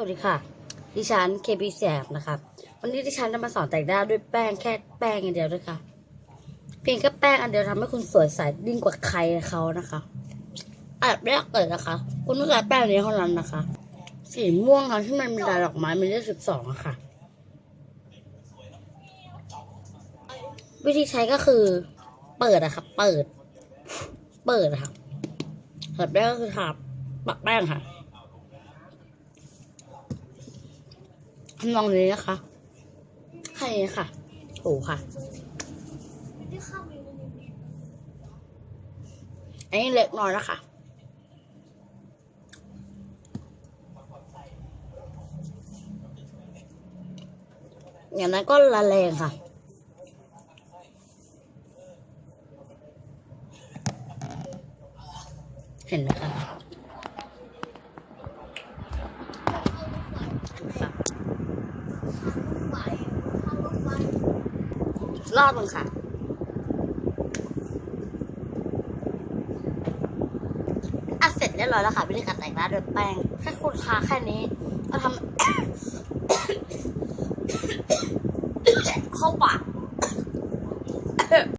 วัสดีค่ะ ดิฉันเคบีแสบนะครับ วันนี้ดิฉันจะมาสอนแต่งหน้าด้วยแป้งแค่แป้งอันเดียวด้วยค่ะ เพียงแค่แป้งอันเดียวทำให้คุณสวยใสยิ่งกว่าใครเขานะคะอันดับแรกเลยนะคะ คุณต้องใช้แป้งนี้เท่านั้นนะคะ สีม่วงค่ะที่มันมีลายดอกไม้มีเลขสิบสองอะค่ะ วิธีใช้ก็คือ เปิดอะค่ะ เปิด เปิดอะค่ะอันดับแรกก็คือทาปักแป้งค่ะ ทำนองนี้นะคะแค่นี้ค่ะถูค่ะอันนี้เล็กน้อยนะคะอย่างนั้นก็ละเลงค่ะเห็นไหมคะ รอดมึงค่ะ อัดเสร็จเรียบร้อยแล้วค่ะวิธีการแต่งหน้าโดยแป้งแค่คุณทาแค่นี้ก็ทำเข้าปาก